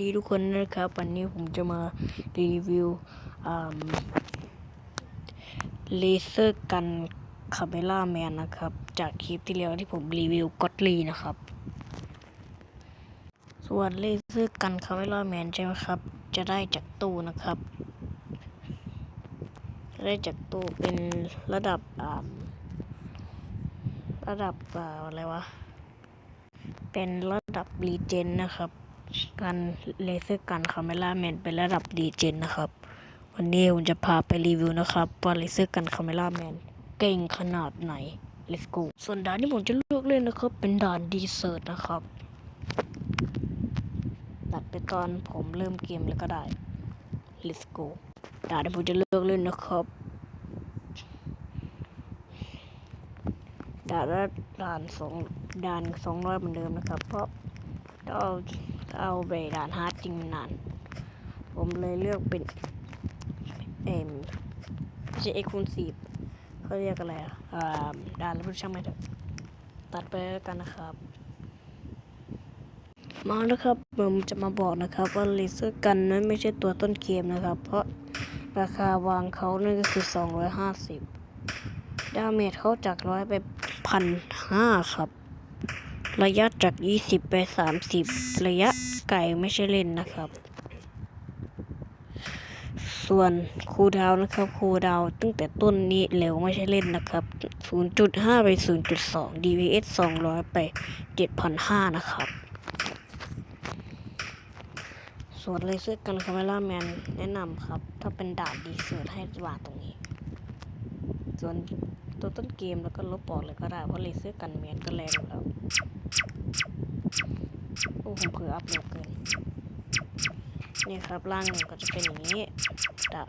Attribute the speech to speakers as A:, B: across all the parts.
A: ดีทุกคนนะครับ วันนี้ผมจะมารีวิวเลเซอร์กันคาเมล่าแมนนะครับ จากคลิปที่แล้วที่ผมรีวิวก็อตลีนะครับ ส่วนเลเซอร์กันคาเมล่าแมนใช่ไหมครับ จะได้จากตู้นะครับ ได้จากตู้เป็นระดับระดับอ่าอะไรวะ เป็นระดับรีเจนนะครับ การเลเซอร์กันคาเมล่าแมนเป็นระดับรีเจนนะครับ วันนี้ผมจะพาไปรีวิวนะครับว่าเลเซอร์กันคาเมล่าแมนเก่งขนาดไหน let's go ส่วนด่านที่ผมจะเลือกเล่นนะครับ เป็นด่านดีเซอร์ตนะครับ ตัดไปตอนผมเริ่มเกมแล้วก็ได้ let's go ด่านที่ผมจะเลือกเล่นนะครับด่านละด่านสองด่านสองร้อยเหมือนเดิมนะครับ เพราะถ้า เอาเอาไปด่านฮาร์ดจริงมันนาน ผมเลยเลือกเป็นเอ็มไม่ใช่เอ็กคูณสีเขาเรียกอะไรอะอ่าด่านแล้วช่างไม่เถอะตัดไปแล้วกันนะครับ มาแล้วครับผมจะมาบอกนะครับว่าเลเซอร์กันนั้นไม่ใช่ตัวต้นเกมนะครับ เพราะราคาวางเขานั่นก็คือ 250 ดาเมจเขาจากร้อยไปพันห้าครับ ระยะจาก 20 ไป 30 ระยะ ไกลไม่ใช่เล่นนะครับ ส่วนคูดาวนะครับคูดาวตั้งแต่ต้นนี้เร็วไม่ใช่เล่นนะครับ 0.5 ไป 0.2 DPS 200 ไป 7,500 นะครับ ส่วนเลเซอร์กันคาเมล่าแมนแนะนำครับ ถ้าเป็นดานดีเซิร์ให้วางตรงนี้ ส่วนตัวต้นเกมแล้วก็ลบปอดเลยก็ได้ เพราะเลเซอร์กันแมนก็แรงแล้ว โอ้ผมเผื่ออัพเร็วเกินนี่ครับร่างหนึ่งก็จะเป็นอย่างนี้ดะ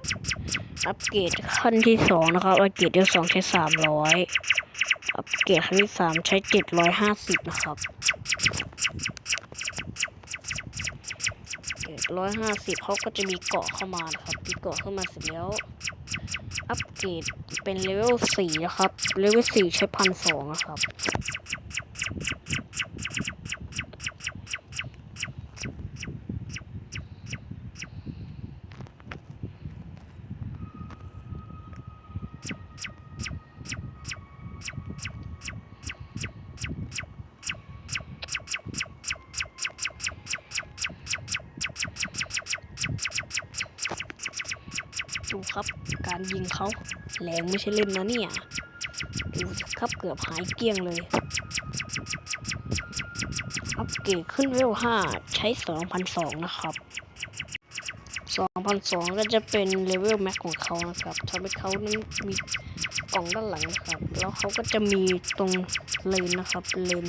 A: อัปเกรดขั้นที่สองนะครับอัปเกรดที่สองใช้สามร้อยอัปเกรดขั้นที่สามใช้เจ็ดร้อยห้าสิบนะครับเจ็ดร้อยห้าสิบเขาก็จะมีเกาะเข้ามานะครับมีเกาะเข้ามาเสร็จแล้ว อัปเกรดเป็นเลเวลสี่นะครับเลเวลสี่ใช้พันสองนะครับ ครับ การยิงเขาแรงไม่ใช่เล่นนะเนี่ยดูครับเกือบหายเกลี้ยงเลยอัปเกรดขึ้นเวล5ใช้2,002นะครับ2,002ก็จะเป็นเลเวลแม็กของเขานะครับทำให้เขานั้นมีกล่องด้านหลังนะครับ แล้วเขาก็จะมีตรงเลนนะครับเลน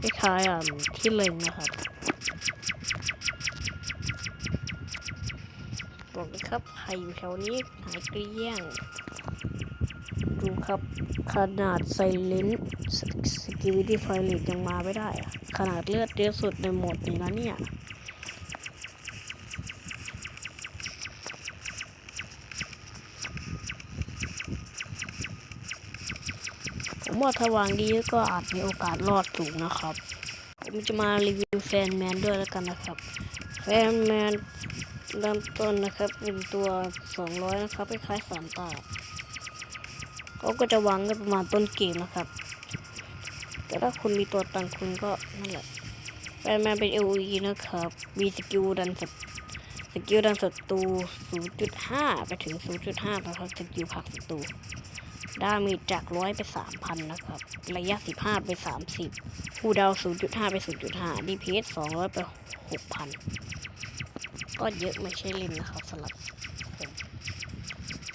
A: คล้ายๆที่เลนนะครับ บอกเลยครับใครอยู่แถวนี้หายเกลี้ยง ดูครับ ขนาดไซเลนสกิวิตี้ไฟเลตยังมาไม่ได้ ขนาดเลือดเยอะสุดในหมดนี่นะเนี่ยผมว่าถ้าวางดีก็อาจมีโอกาสรอดสูงนะครับ ผมจะมารีวิวแฟนแมนด้วยแล้วกันนะครับ แฟนแมน เริ่มต้นนะครับเป็นตัว200นะครับคล้ายๆสามตาเขาก็จะวางกันประมาณต้นเกมนะครับ แต่ถ้าคุณมีตัวตังคุณก็นั่นแหละแบนแมนเป็น AOE นะครับ มีสกิลดันสสกิลดันศัตรู 0.5 ไปถึง 0.5นะครับสกิลผักศัตรูดามจจาก100ไป3,000นะครับ ระยะ15ไป30คูดาวน์0.5ไป0.5 DPS 200ไป6,000ก็ ก็เยอะไม่ใช่เล่นนะครับสำหรับผม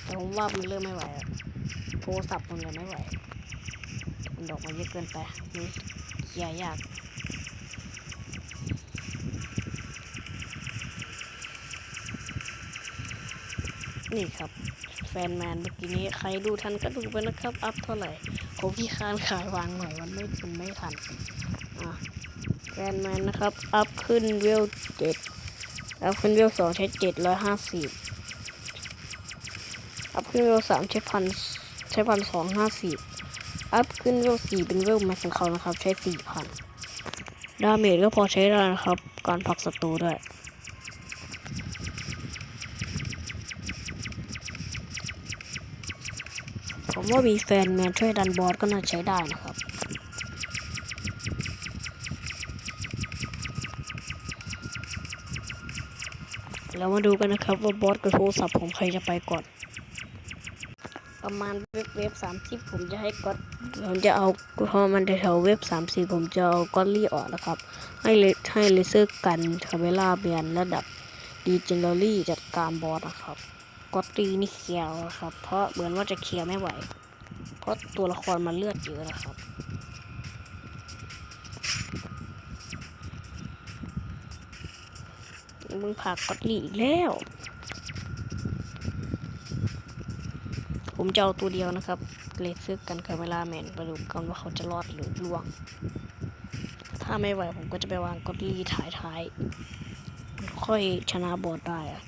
A: แต่ผมว่ามันเริ่มไม่ไหวแล้วโทรศัพท์มันเลยไม่ไหวมันดอกมาเยอะเกินไปมันเคลียร์ยากนี่ครับ แฟนแมนเมื่อกี้นี้ ใครดูทันก็ดูไปนะครับ อัพเท่าไหร่ผมพี่คานขายวางหน่อยมันไม่มันไม่ทันอะแฟนแมนนะครับ อัพขึ้นเวลเจ็ด อัพขึ้นเวลสองใช้เจ็ดร้อยห้าสิบอัพขึ้นเวลสามใช้พันใช้พันสองห้าสิบอัพขึ้นเวลสี่เป็นเวแมาของเขานะครับ ใช้สี่พันดาเมจก็พอใช้ได้นะครับ การผักศัตรูด้วยผมว่ามีแฟนแมนช่วยดันบอสก็น่าใช้ได้นะครับ แล้วมาดูกันนะครับว่าบอสกับโทรศัพท์ผมใครจะไปก่อน ประมาณเว็บเว็บสามสิบผมจะให้ก๊อตผมจะเอาพอมันแถวๆเว็บสามสิบผมจะเอาก๊อตลี่ออกนะครับ ให้เลให้เลเซอร์กันคาเมล่าเบียนระดับดีเจนเนอรี่จัดการบอสนะครับก๊อตลี่นี่เคลียร์แล้วครับ เพราะเหมือนว่าจะเคลียร์ไม่ไหว เพราะตัวละครมันเลือดเยอะนะครับ มึงผากก๊อตลี่อีกแล้ว ผมจะเอาตัวเดียวนะครับ เลเซอร์กันคาเมล่าแมนไปดูกันว่าเขาจะรอดหรือล่วง ถ้าไม่ไหวผมก็จะไปวางก๊อตลี่ท้ายท้ายๆ ค่อยชนะบอสได้อะ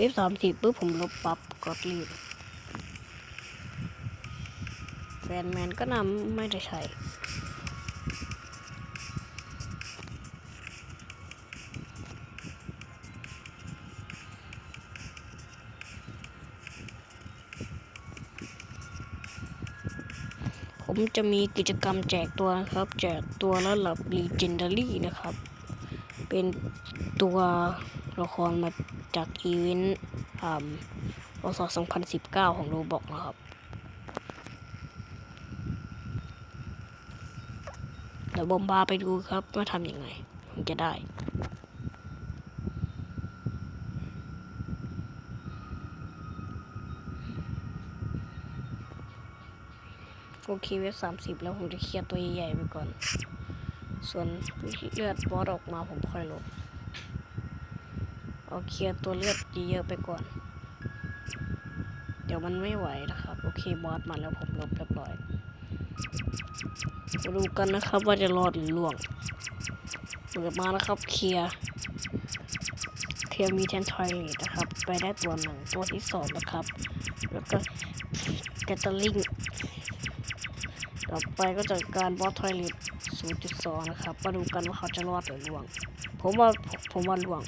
A: ว็บสามสิบปุ๊บผมลบปับกดรีบแฟนแมนก็นำไม่ได้ใช้ผมจะมีกิจกรรมแจกตัวนะครับ แจกตัวระดับ Legendary นะครับ เป็นตัว ละครมาจากอีเวนต์อ่าพศ2019 ของโรบอกนะครับ เดี๋ยวบอมบาไปดูครับว่าทำยังไงถึงจะได้โอเคเว็บสามสิบแล้วผมจะเคลียร์ตัวใหญ่ๆไปก่อน ส่วนเลือดบอสออกมาผมค่อยลบ เอาเคลียร์ตัวเลือดเยอะๆไปก่อน เดี๋ยวมันไม่ไหวนะครับ โอเคบอสมาแล้วผมลบเรียบร้อยมาดูกันนะครับว่าจะรอดหรือล่วงเปิดมานะครับเคลียร์เคลียร์มีแทนทอยเลตนะครับ ไปได้ตัวหนึ่งตัวที่สองนะครับ แล้วก็แกตเตอร์ลิงต่อไปก็จัดการบอสทอยเลต0.2 นะครับ มาดูกันว่าเขาจะรอดหรือล่วง ผมว่าผมว่าล่วง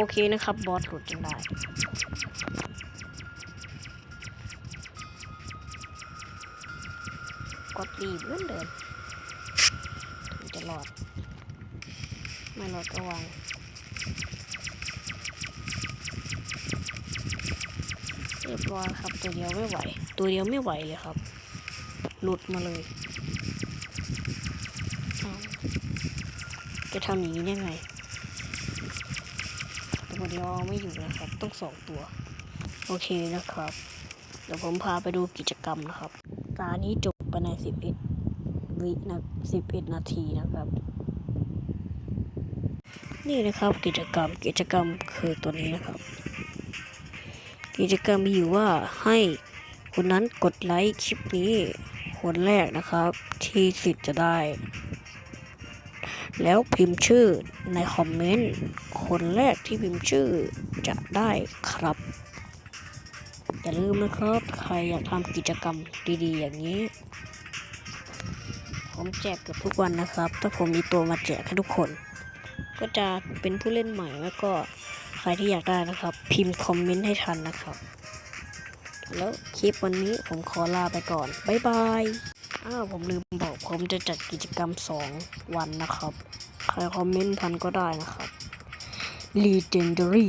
A: โอเคนะครับ บอสหลุดจนได้ กดรีบเหมือนเดิมถึงจะรอด ไม่รอดก็วางเรียบร้อยครับ ตัวเดียวไม่ไหว ตัวเดียวไม่ไหวเลยครับ หลุดมาเลย จะทำอย่างนี้ได้ไง ตัวเดียวเอาไม่อยู่นะครับต้องสองตัว โอเคนะครับ เดี๋ยวผมพาไปดูกิจกรรมนะครับ ตานี้จบไปในสิบเอ็ดวินะสิบเอ็ดนาทีนะครับ นี่นะครับกิจกรรมกิจกรรมคือตัวนี้นะครับ กิจกรรมมีอยู่ว่าให้คนนั้นกดไลค์คลิปนี้คนแรกนะครับ ที่สิทธิ์จะได้ แล้วพิมพ์ชื่อในคอมเมนต์ คนแรกที่พิมพ์ชื่อจะได้ครับ อย่าลืมนะครับ ใครอยากทำกิจกรรมดีๆ อย่างนี้ ผมแจกเกือบทุกวันนะครับ ถ้าผมมีตัวมาแจกให้ทุกคน ก็จะเป็นผู้เล่นใหม่แล้วก็ใครที่อยากได้นะครับ พิมพ์คอมเมนต์ให้ทันนะครับ แล้วคลิปวันนี้ผมขอลาไปก่อน บ๊ายบาย อ้าวผมลืมบอกผมจะจัดกิจกรรมสองวันนะครับ ใครคอมเมนต์ทันก็ได้นะครับ Legendary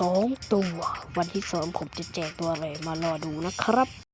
A: 2 ตัว วันที่สองผมจะแจกตัวอะไรมารอดูนะครับ